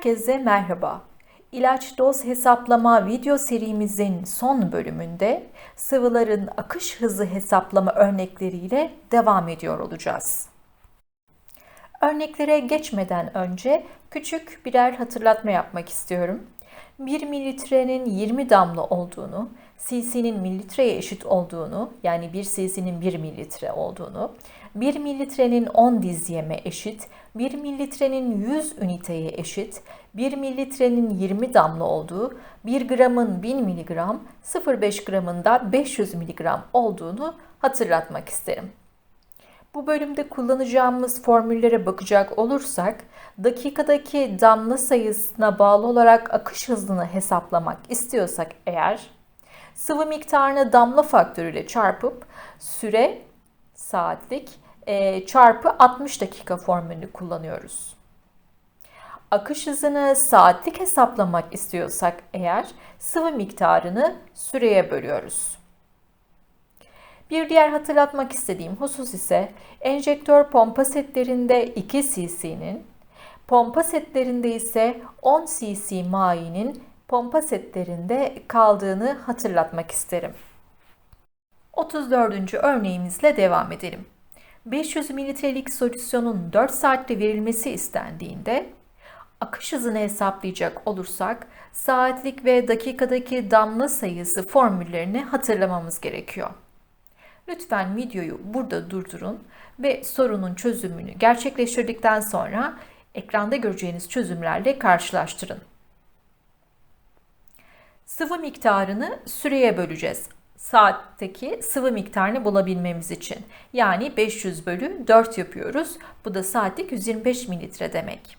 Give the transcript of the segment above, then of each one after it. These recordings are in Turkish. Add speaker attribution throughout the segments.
Speaker 1: Herkese merhaba. İlaç doz hesaplama video serimizin son bölümünde sıvıların akış hızı hesaplama örnekleriyle devam ediyor olacağız. Örneklere geçmeden önce küçük birer hatırlatma yapmak istiyorum. 1 mililitrenin 20 damla olduğunu, cc'nin mililitreye eşit olduğunu, yani 1 cc'nin 1 mililitre olduğunu, 1 mililitrenin 10 dizyeme eşit, 1 mililitrenin 100 üniteye eşit, 1 mililitrenin 20 damla olduğu, 1 gramın 1000 miligram, 0,5 gramın da 500 miligram olduğunu hatırlatmak isterim. Bu bölümde kullanacağımız formüllere bakacak olursak, dakikadaki damla sayısına bağlı olarak akış hızını hesaplamak istiyorsak eğer, sıvı miktarını damla faktörüyle çarpıp süre saatlik çarpı 60 dakika formülünü kullanıyoruz. Akış hızını saatlik hesaplamak istiyorsak eğer sıvı miktarını süreye bölüyoruz. Bir diğer hatırlatmak istediğim husus ise enjektör pompa setlerinde 2 cc'nin, pompa setlerinde ise 10 cc mayinin pompa setlerinde kaldığını hatırlatmak isterim. 34. örneğimizle devam edelim. 500 mililitrelik solüsyonun 4 saatte verilmesi istendiğinde akış hızını hesaplayacak olursak saatlik ve dakikadaki damla sayısı formüllerini hatırlamamız gerekiyor. Lütfen videoyu burada durdurun ve sorunun çözümünü gerçekleştirdikten sonra ekranda göreceğiniz çözümlerle karşılaştırın. Sıvı miktarını süreye böleceğiz. Saatteki sıvı miktarını bulabilmemiz için. Yani 500 bölü 4 yapıyoruz. Bu da saatlik 125 mililitre demek.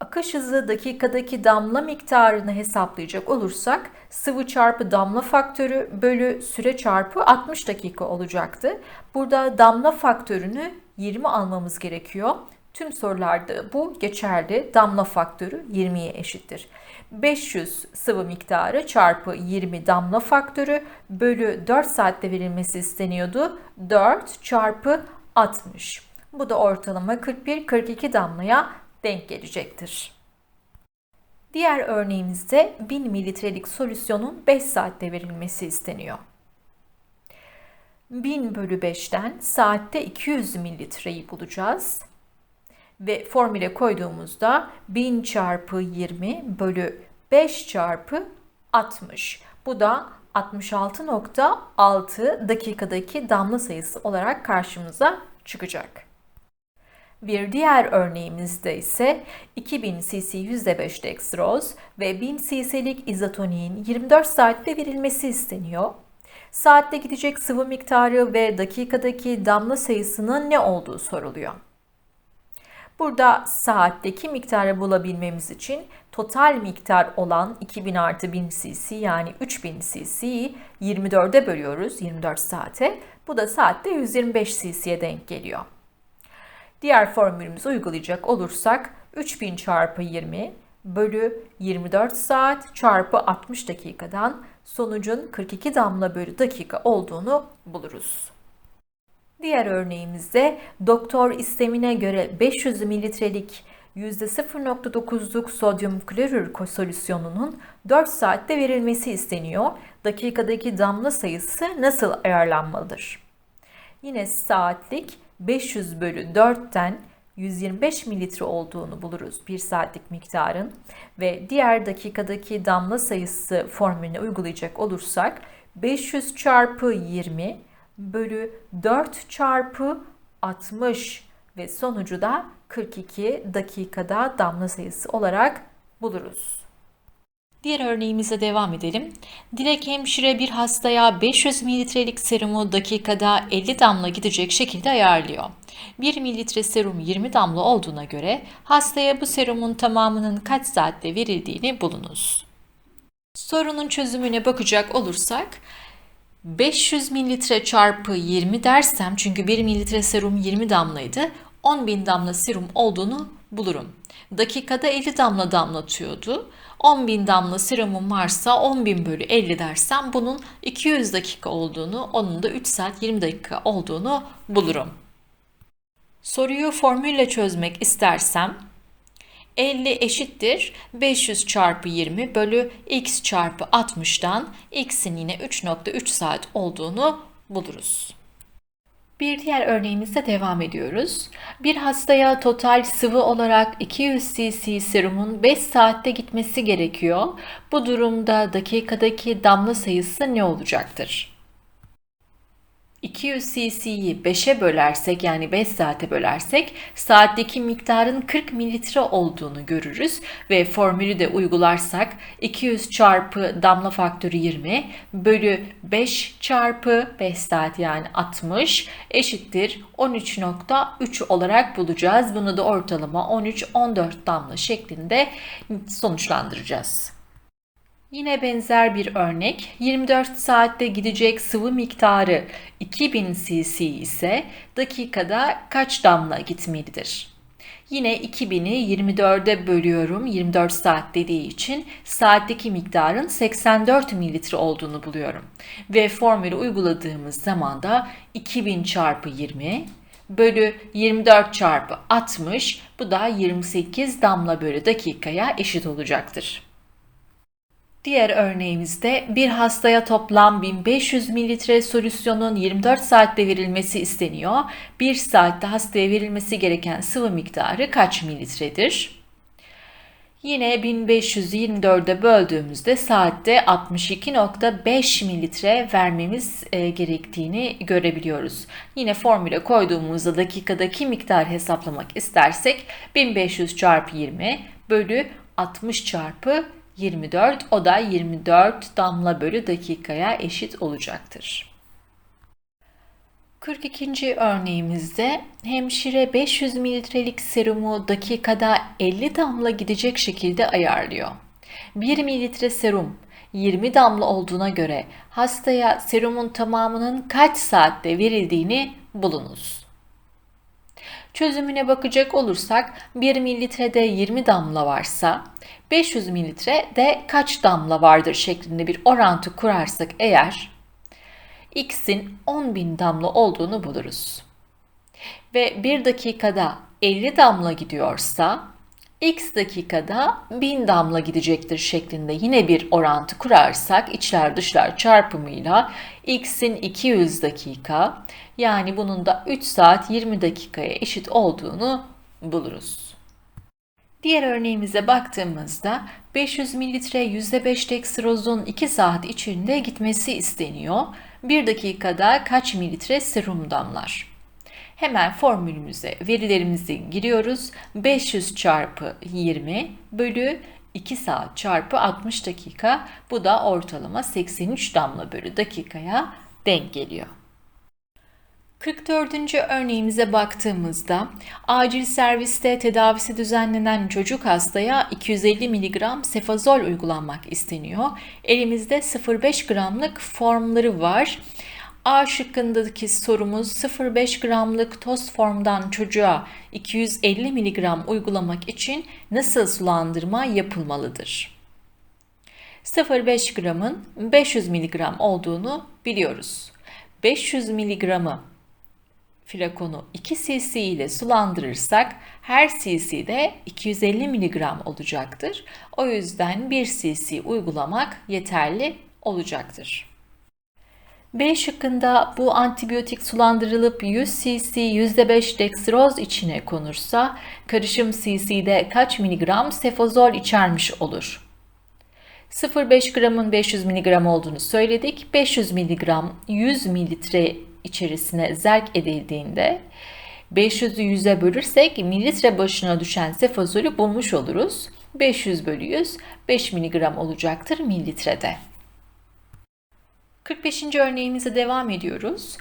Speaker 1: Akış hızı dakikadaki damla miktarını hesaplayacak olursak sıvı çarpı damla faktörü bölü süre çarpı 60 dakika olacaktı. Burada damla faktörünü 20 almamız gerekiyor. Tüm sorularda bu geçerli. Damla faktörü 20'ye eşittir. 500 sıvı miktarı çarpı 20 damla faktörü bölü 4 saatte verilmesi isteniyordu. 4 çarpı 60. Bu da ortalama 41-42 damlaya denk gelecektir. Diğer örneğimizde 1000 mililitrelik solüsyonun 5 saatte verilmesi isteniyor. 1000 bölü 5'ten saatte 200 mililitreyi bulacağız. Ve formüle koyduğumuzda 1000 çarpı 20 bölü 5 çarpı 60. Bu da 66.6 dakikadaki damla sayısı olarak karşımıza çıkacak. Bir diğer örneğimizde ise 2000 cc %5 dextroz ve 1000 cc'lik izotoniğin 24 saatte verilmesi isteniyor. Saatte gidecek sıvı miktarı ve dakikadaki damla sayısının ne olduğu soruluyor. Burada saatteki miktarı bulabilmemiz için total miktar olan 2000 artı 1000 cc yani 3000 cc'yi 24'e bölüyoruz 24 saate. Bu da saatte 125 cc'ye denk geliyor. Diğer formülümüzü uygulayacak olursak 3000 çarpı 20 bölü 24 saat çarpı 60 dakikadan sonucun 42 damla bölü dakika olduğunu buluruz. Diğer örneğimizde doktor istemine göre 500 mililitrelik %0.9'luk sodyum klorür solüsyonunun 4 saatte verilmesi isteniyor. Dakikadaki damla sayısı nasıl ayarlanmalıdır? Yine saatlik 500 bölü 4'ten 125 mililitre olduğunu buluruz 1 saatlik miktarın ve diğer dakikadaki damla sayısı formülünü uygulayacak olursak 500 çarpı 20 bölü 4 çarpı 60 ve sonucu da 42 dakikada damla sayısı olarak buluruz.
Speaker 2: Diğer örneğimize devam edelim. Dilek hemşire bir hastaya 500 mililitrelik serumu dakikada 50 damla gidecek şekilde ayarlıyor. 1 mililitre serum 20 damla olduğuna göre hastaya bu serumun tamamının kaç saatte verildiğini bulunuz. Sorunun çözümüne bakacak olursak 500 mililitre çarpı 20 dersem çünkü 1 mililitre serum 20 damlaydı 10.000 damla serum olduğunu bulurum. Dakikada 50 damla damlatıyordu. 10.000 damla serumum varsa 10.000 bölü 50 dersem bunun 200 dakika olduğunu, onun da 3 saat 20 dakika olduğunu bulurum. Soruyu formülle çözmek istersem 50 eşittir 500 çarpı 20 bölü x çarpı 60'dan x'in yine 3.3 saat olduğunu buluruz. Bir diğer örneğimizde devam ediyoruz. Bir hastaya total sıvı olarak 200 cc serumun 5 saatte gitmesi gerekiyor. Bu durumda dakikadaki damla sayısı ne olacaktır? 200 cc'yi 5'e bölersek yani 5 saate bölersek saatteki miktarın 40 mililitre olduğunu görürüz ve formülü de uygularsak 200 çarpı damla faktörü 20 bölü 5 çarpı 5 saat yani 60 eşittir 13.3 olarak bulacağız. Bunu da ortalama 13-14 damla şeklinde sonuçlandıracağız. Yine benzer bir örnek. 24 saatte gidecek sıvı miktarı 2000 cc ise dakikada kaç damla gitmelidir? Yine 2000'i 24'e bölüyorum. 24 saat dediği için saatteki miktarın 84 mililitre olduğunu buluyorum. Ve formülü uyguladığımız zaman da 2000 çarpı 20 bölü 24 çarpı 60 bu da 28 damla bölü dakikaya eşit olacaktır. Diğer örneğimizde bir hastaya toplam 1500 mililitre solüsyonun 24 saatte verilmesi isteniyor. 1 saatte hastaya verilmesi gereken sıvı miktarı kaç mililitredir? Yine 1524'e böldüğümüzde saatte 62.5 mililitre vermemiz e, gerektiğini görebiliyoruz. Yine formüle koyduğumuzda dakikadaki miktar hesaplamak istersek 1500 çarpı 20 bölü 60 çarpı 24 o da 24 damla bölü dakikaya eşit olacaktır. 42. örneğimizde hemşire 500 mililitrelik serumu dakikada 50 damla gidecek şekilde ayarlıyor. 1 mililitre serum 20 damla olduğuna göre hastaya serumun tamamının kaç saatte verildiğini bulunuz. Çözümüne bakacak olursak 1 mililitrede 20 damla varsa 500 mililitrede kaç damla vardır şeklinde bir orantı kurarsak eğer x'in 10.000 damla olduğunu buluruz. Ve 1 dakikada 50 damla gidiyorsa x dakikada 1000 damla gidecektir şeklinde yine bir orantı kurarsak içler dışlar çarpımıyla x'in 200 dakika yani bunun da 3 saat 20 dakikaya eşit olduğunu buluruz. Diğer örneğimize baktığımızda 500 mililitre %5 dextrozun 2 saat içinde gitmesi isteniyor. 1 dakikada kaç mililitre serum damlar? Hemen formülümüze verilerimizi giriyoruz. 500 çarpı 20 bölü 2 saat çarpı 60 dakika. Bu da ortalama 83 damla bölü dakikaya denk geliyor. 44. örneğimize baktığımızda acil serviste tedavisi düzenlenen çocuk hastaya 250 mg sefazol uygulanmak isteniyor. Elimizde 0,5 gramlık formları var. A şıkkındaki sorumuz 0,5 gramlık toz formdan çocuğa 250 mg uygulamak için nasıl sulandırma yapılmalıdır? 0,5 gramın 500 mg olduğunu biliyoruz. 500 mg'ı flakonu 2 cc ile sulandırırsak her cc'de 250 mg olacaktır. O yüzden 1 cc uygulamak yeterli olacaktır. B şıkkında bu antibiyotik sulandırılıp 100 cc %5 dextroz içine konursa karışım cc'de kaç miligram sefozol içermiş olur? 0,5 gramın 500 mg olduğunu söyledik. 500 mg 100 mililitre içerisine zerk edildiğinde 500'ü 100'e bölürsek mililitre başına düşen sefazolü bulmuş oluruz. 500 bölü 100 5 mg olacaktır mililitrede. 45. örneğimize devam ediyoruz.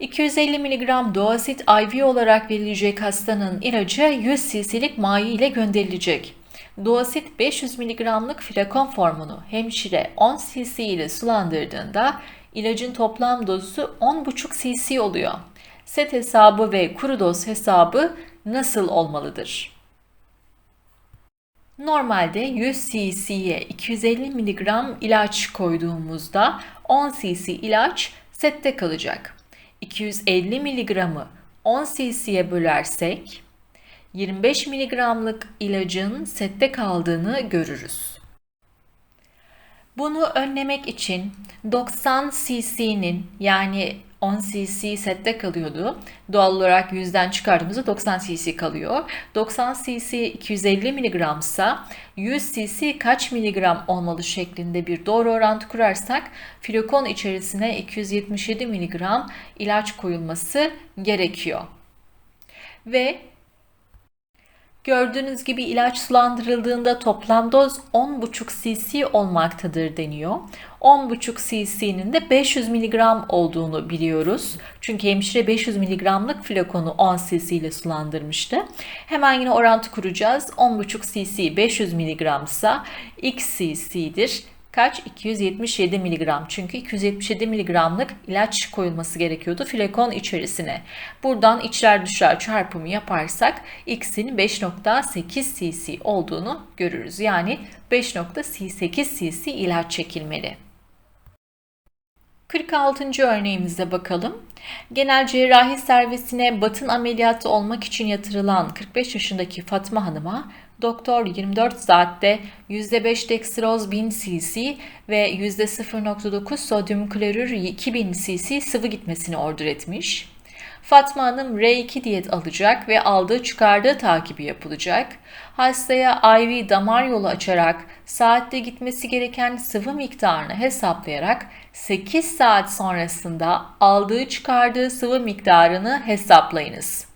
Speaker 2: 250 mg doasit IV olarak verilecek hastanın ilacı 100 cc'lik mayi ile gönderilecek. Doasit 500 mg'lık flakon formunu hemşire 10 cc ile sulandırdığında ilacın toplam dozu 10,5 cc oluyor. Set hesabı ve kuru doz hesabı nasıl olmalıdır? Normalde 100 cc'ye 250 mg ilaç koyduğumuzda 10 cc ilaç sette kalacak. 250 mg'ı 10 cc'ye bölersek 25 miligramlık ilacın sette kaldığını görürüz. Bunu önlemek için 90 cc'nin yani 10 cc sette kalıyordu. Doğal olarak 100'den çıkardığımızda 90 cc kalıyor. 90 cc 250 mg ise 100 cc kaç miligram olmalı şeklinde bir doğru orantı kurarsak flokon içerisine 277 mg ilaç koyulması gerekiyor. Ve Gördüğünüz gibi ilaç sulandırıldığında toplam doz 10,5 cc olmaktadır deniyor. 10,5 cc'nin de 500 mg olduğunu biliyoruz. Çünkü hemşire 500 mg'lık flakonu 10 cc ile sulandırmıştı. Hemen yine orantı kuracağız. 10,5 cc 500 mg ise x cc'dir kaç? 277 mg. Çünkü 277 mg'lık ilaç koyulması gerekiyordu flakon içerisine. Buradan içler dışlar çarpımı yaparsak x'in 5.8 cc olduğunu görürüz. Yani 5.8 cc ilaç çekilmeli. 46. örneğimize bakalım. Genel cerrahi servisine batın ameliyatı olmak için yatırılan 45 yaşındaki Fatma Hanım'a doktor 24 saatte %5 dextroz 1000 cc ve %0.9 sodyum klorür 2000 cc sıvı gitmesini order etmiş. Fatma Hanım R2 diyet alacak ve aldığı çıkardığı takibi yapılacak. Hastaya IV damar yolu açarak saatte gitmesi gereken sıvı miktarını hesaplayarak 8 saat sonrasında aldığı çıkardığı sıvı miktarını hesaplayınız.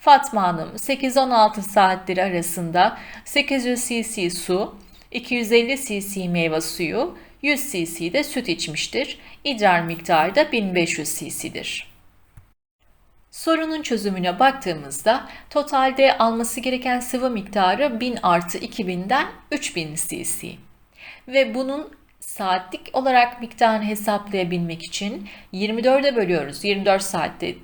Speaker 2: Fatma Hanım 8-16 saatleri arasında 800 cc su, 250 cc meyve suyu, 100 cc de süt içmiştir. İdrar miktarı da 1500 cc'dir. Sorunun çözümüne baktığımızda totalde alması gereken sıvı miktarı 1000 artı 2000'den 3000 cc. Ve bunun saatlik olarak miktarını hesaplayabilmek için 24'e bölüyoruz. 24 saatte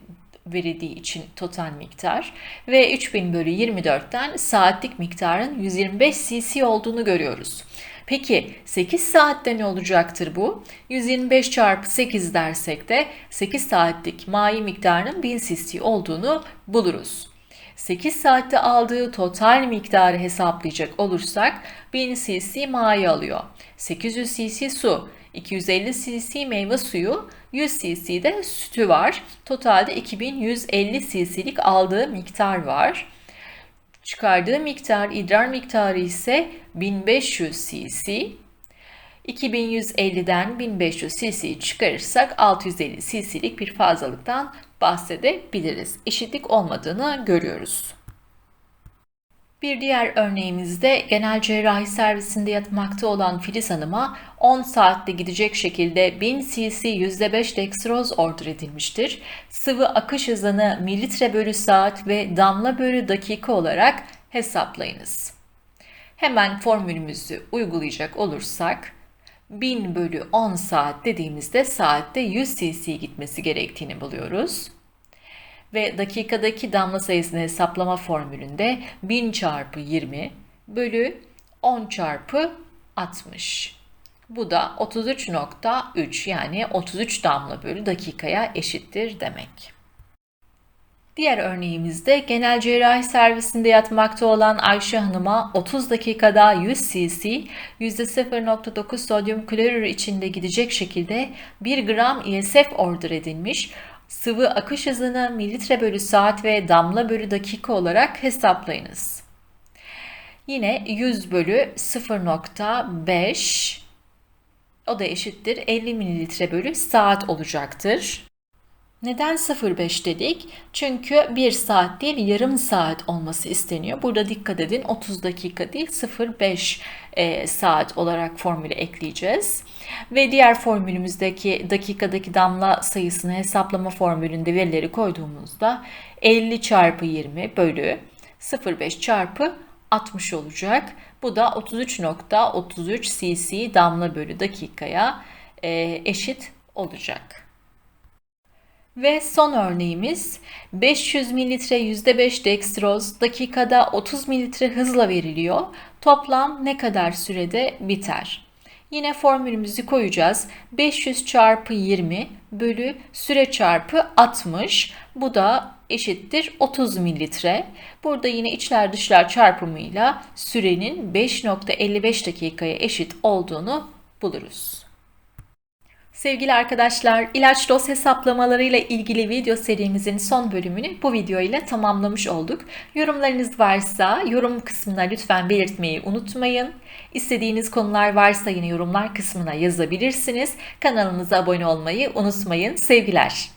Speaker 2: verildiği için total miktar ve 3000 bölü 24'ten saatlik miktarın 125 cc olduğunu görüyoruz. Peki 8 saatte ne olacaktır bu? 125 çarpı 8 dersek de 8 saatlik mai miktarının 1000 cc olduğunu buluruz. 8 saatte aldığı total miktarı hesaplayacak olursak 1000 cc mai alıyor. 800 cc su, 250 cc meyve suyu, 100 cc de sütü var. Totalde 2150 cc'lik aldığı miktar var. Çıkardığı miktar, idrar miktarı ise 1500 cc. 2150'den 1500 cc çıkarırsak 650 cc'lik bir fazlalıktan bahsedebiliriz. Eşitlik olmadığını görüyoruz. Bir diğer örneğimizde genel cerrahi servisinde yatmakta olan Filiz Hanım'a 10 saatte gidecek şekilde 1000 cc %5 dextroz order edilmiştir. Sıvı akış hızını mililitre bölü saat ve damla bölü dakika olarak hesaplayınız. Hemen formülümüzü uygulayacak olursak 1000 bölü 10 saat dediğimizde saatte 100 cc gitmesi gerektiğini buluyoruz ve dakikadaki damla sayısını hesaplama formülünde 1000 çarpı 20 bölü 10 çarpı 60. Bu da 33.3 yani 33 damla bölü dakikaya eşittir demek. Diğer örneğimizde genel cerrahi servisinde yatmakta olan Ayşe Hanım'a 30 dakikada 100 cc %0.9 sodyum klorür içinde gidecek şekilde 1 gram ISF order edilmiş Sıvı akış hızını mililitre bölü saat ve damla bölü dakika olarak hesaplayınız. Yine 100 bölü 0.5 o da eşittir 50 mililitre bölü saat olacaktır. Neden 0.5 dedik? Çünkü 1 saat değil yarım saat olması isteniyor. Burada dikkat edin 30 dakika değil 0.5 e, saat olarak formülü ekleyeceğiz. Ve diğer formülümüzdeki dakikadaki damla sayısını hesaplama formülünde verileri koyduğumuzda 50 çarpı 20 bölü 0.5 çarpı 60 olacak. Bu da 33.33 cc damla bölü dakikaya e, eşit olacak. Ve son örneğimiz 500 mililitre %5 dextroz dakikada 30 mililitre hızla veriliyor. Toplam ne kadar sürede biter? Yine formülümüzü koyacağız. 500 çarpı 20 bölü süre çarpı 60. Bu da eşittir 30 mililitre. Burada yine içler dışlar çarpımıyla sürenin 5.55 dakikaya eşit olduğunu buluruz. Sevgili arkadaşlar, ilaç doz hesaplamaları ile ilgili video serimizin son bölümünü bu video ile tamamlamış olduk. Yorumlarınız varsa yorum kısmına lütfen belirtmeyi unutmayın. İstediğiniz konular varsa yine yorumlar kısmına yazabilirsiniz. Kanalımıza abone olmayı unutmayın. Sevgiler.